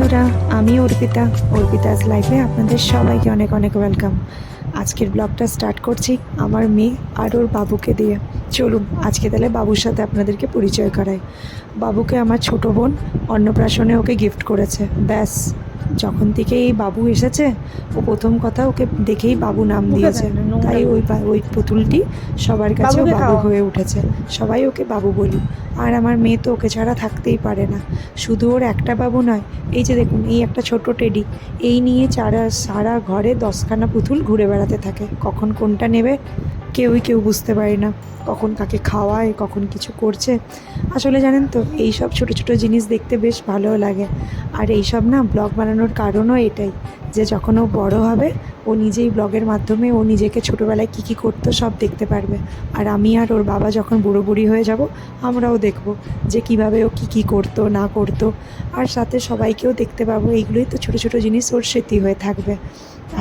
বন্ধুরা, আমি অর্পিতা। অর্পিতাজ লাইফে আপনাদের সবাইকে অনেক অনেক ওয়েলকাম আজকের ব্লগটা স্টার্ট করছি আমার মেয়ে আর ওর বাবুকে দিয়ে। চলুন, আজকে তাহলে বাবুর সাথে আপনাদেরকে পরিচয় করাই। বাবুকে আমার ছোট বোন অন্নপ্রাশনে ওকে গিফট করেছে। ব্যাস। যখন থেকে এই বাবু এসেছে ও প্রথম কথা ওকে দেখেই বাবু নাম দিয়েছে। তাই ওই ওই পুতুলটি সবার কাছে বাবু হয়ে উঠেছে। সবাই ওকে বাবু বলি। আর আমার মেয়ে তো ওকে ছাড়া থাকতেই পারে না। শুধু ওর একটা বাবু নয় এই যে দেখুন এই একটা ছোট টেডি। এই নিয়ে চারা সারা ঘরে দশখানা পুতুল ঘুরে বেড়াতে থাকে। কখন কোনটা নেবে? কেউই কেউ বুঝতে পারে না কখন কাকে খাওয়ায়, কখন কিছু করছে। আসলে জানেন তো এই সব ছোটো ছোটো জিনিস দেখতে বেশ ভালো লাগে। আর এই সব না ব্লগ বানানোর কারণও এটাই যে যখন ও বড় হবে, ও নিজেই ব্লগের মাধ্যমে ও নিজেকে ছোটোবেলায় কী কী করতো সব দেখতে পারবে। আর আমি আর ওর বাবা যখন বুড়ো বুড়ি হয়ে যাব, আমরাও দেখব যে কীভাবে ও কী কী করতো, না করতো। আর সাথে সবাইকেও দেখতে পাবো, এইগুলোই তো ছোটো ছোটো জিনিস ওর স্মৃতি হয়ে থাকবে।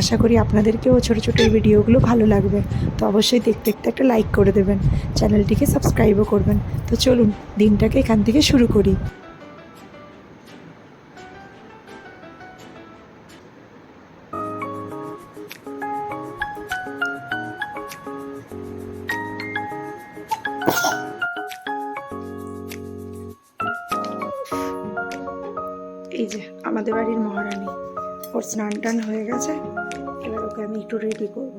আশা করি আপনাদেরকেও ছোটো ছোটো এই ভিডিওগুলো ভালো লাগবে। তো অবশ্যই দেখতে দেখতে একটা লাইক করে দেবেন, চ্যানেলটিকে সাবস্ক্রাইবও করবেন। তো চলুন, দিনটাকে এখান থেকে শুরু করি। এই যে আমাদের বাড়ির মহারানী। ওর স্নান টান হয়ে গেছে, এবার ওকে আমি একটু রেডি করব।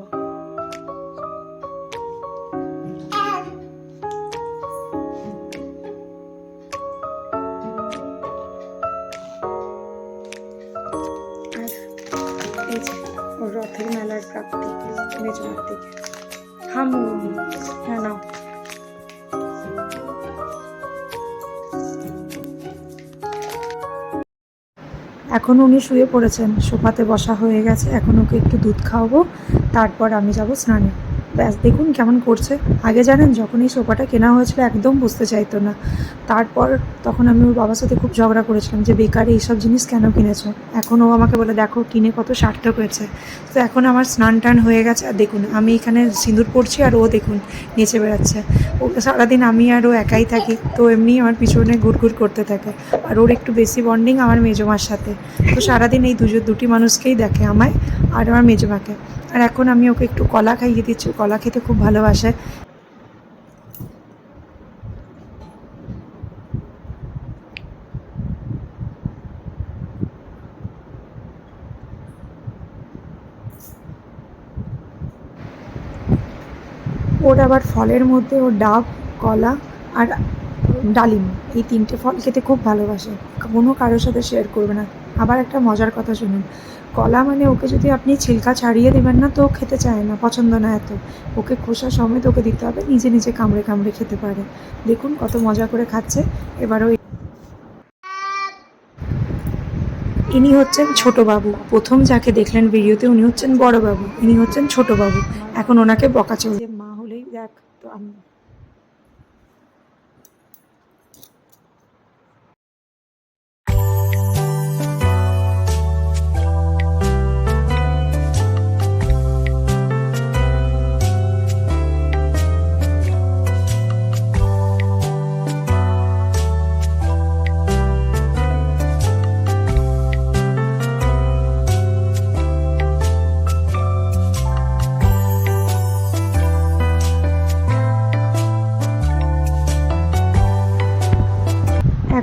রথের মেলার প্রাপ্তি মেজমার দিকে হামু হ্যাঁ নাও। এখন উনি শুয়ে পড়েছেন। সোফাতে বসা হয়ে গেছে। এখন ওকে একটু দুধ খাওয়াবো। তারপর আমি যাব স্নানে। ব্যাস, দেখুন কেমন করছে। আগে জানেন যখন এই সোফাটা কেনা হয়েছিল, একদম বুঝতে চাইতো না। তারপর তখন আমি ওর বাবার সাথে খুব ঝগড়া করেছিলাম যে, বেকার এইসব জিনিস কেন কিনেছ? এখন ও আমাকে বলে, দেখো, কিনে কত সার্থক হয়েছে। তো এখন আমার স্নান টান হয়ে গেছে। আর দেখুন, আমি এখানে সিঁদুর পড়ছি আর ও দেখুন নেচে বেড়াচ্ছে। ও সারাদিন আমি আর ও একাই থাকি, তো এমনি আমার পিছনে ঘুরঘুর করতে থাকে। আর ওর একটু বেশি বন্ডিং আমার মেজমার সাথে। তো সারাদিন এই দুজন, দুটি মানুষকেই দেখে আমায় আর আমার মেজমাকে আর এখন আমি ওকে একটু কলা খাইয়ে দিচ্ছি কলা খেতে খুব ভালোবাসে। ওর আবার ফলের মধ্যে ও ডাব, কলা আর ডালিম। এই তিনটে ফল খেতে খুব ভালোবাসে। কোনো কারোর সাথে শেয়ার করবে না। আবার একটা মজার কথা শুনুন। কলা মানে ওকে যদি আপনি ছিলকা ছাড়িয়ে দেবেন না, তো খেতে চায় না, পছন্দ না এত। ওকে খোসা সমেত ওকে দিতে হবে, নিজে নিজে কামড়ে কামড়ে খেতে পারে। দেখুন কত মজা করে খাচ্ছে। এবার ওই ইনি হচ্ছেন ছোট বাবু প্রথম যাকে দেখলেন ভিডিওতে উনি হচ্ছেন বড় বাবু ইনি হচ্ছেন ছোট বাবু এখন ওনাকে বকা চলছে। মা হলেই দেখ তো আমি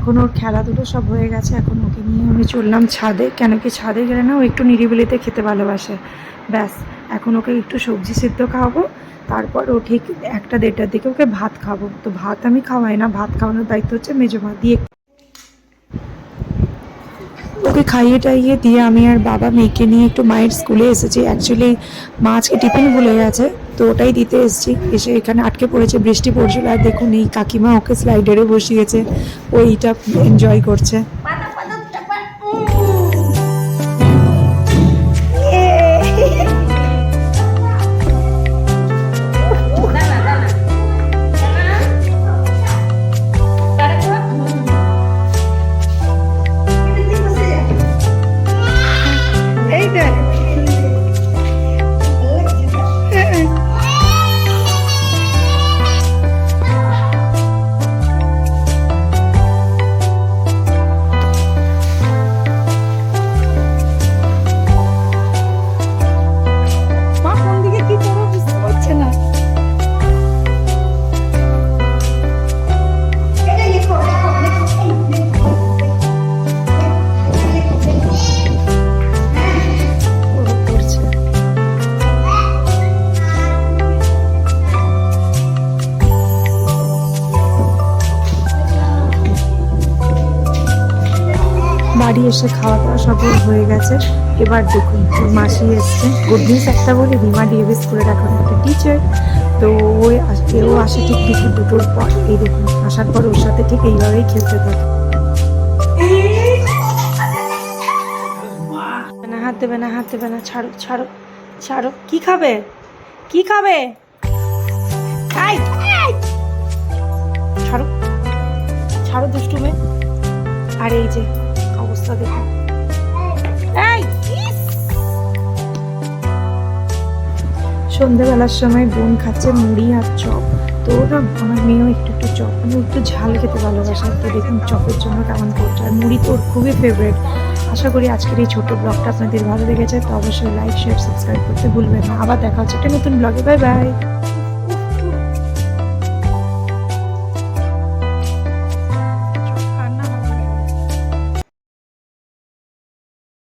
এখন ওর খেলাধুলো সব হয়ে গেছে, এখন ওকে নিয়ে আমি চললাম ছাদে। কেন কি ছাদে গেলে না ও একটু নিরিবিলিতে খেতে ভালোবাসে। ব্যাস, এখন ওকে একটু সবজি সিদ্ধ খাওয়াবো, তারপর ও ঠিক একটা দেড়টার দিকে ওকে ভাত খাব তো ভাত আমি খাওয়াই না, ভাত খাওয়ানোর দায়িত্ব হচ্ছে মেজমা দিয়ে ওকে খাইয়ে টাইয়ে দিয়ে আমি আর বাবা মেয়েকে নিয়ে একটু মায়ের স্কুলে এসেছি। অ্যাকচুয়ালি মা আজকে টিফিন ভুলে গেছে, তো ওটাই দিতে এসেছি। এসে এখানে আটকে পড়েছে, বৃষ্টি পড়ছিল। আর দেখুন, এই কাকিমা ওকে স্লাইডারে বসিয়েছে ওইটা এনজয় করছে। এসে খাওয়া দাওয়া সব হয়ে গেছে। এবার দেখুন, মাসি এসছে। গুড নিউজ একটা বলে, রিমা ডিএবি স্কুলের এখন একটা টিচার তো ওই ও আসে ঠিক দুপুর দুটোর পর। এই দেখুন, আসার পর ওর সাথে ঠিক এইভাবেই খেলতে থাকে। না, হাত দেবে না, হাত দেবে না, ছাড়ো ছাড়ো ছাড়ো। কি খাবে? কি খাবে। ছাড়ো ছাড়ো দুষ্টুমে। আর এই যে সন্ধেবেলার সময় বোন খাচ্ছে মুড়ি আর চপ। তো না, আমার মেয়েও একটু একটু চপ। ও একটু ঝাল খেতে ভালোবাসে, তো দেখুন চপের জন্য কেমন করছে। আর মুড়ি তো ওর খুবই ফেভারিট আশা করি আজকের এই ছোট ব্লগটা আপনাদের ভালো লেগেছে, তো অবশ্যই লাইক শেয়ার সাবস্ক্রাইব করতে ভুলবেন না। আবার দেখা হচ্ছে একটা নতুন ব্লগে বাই বাই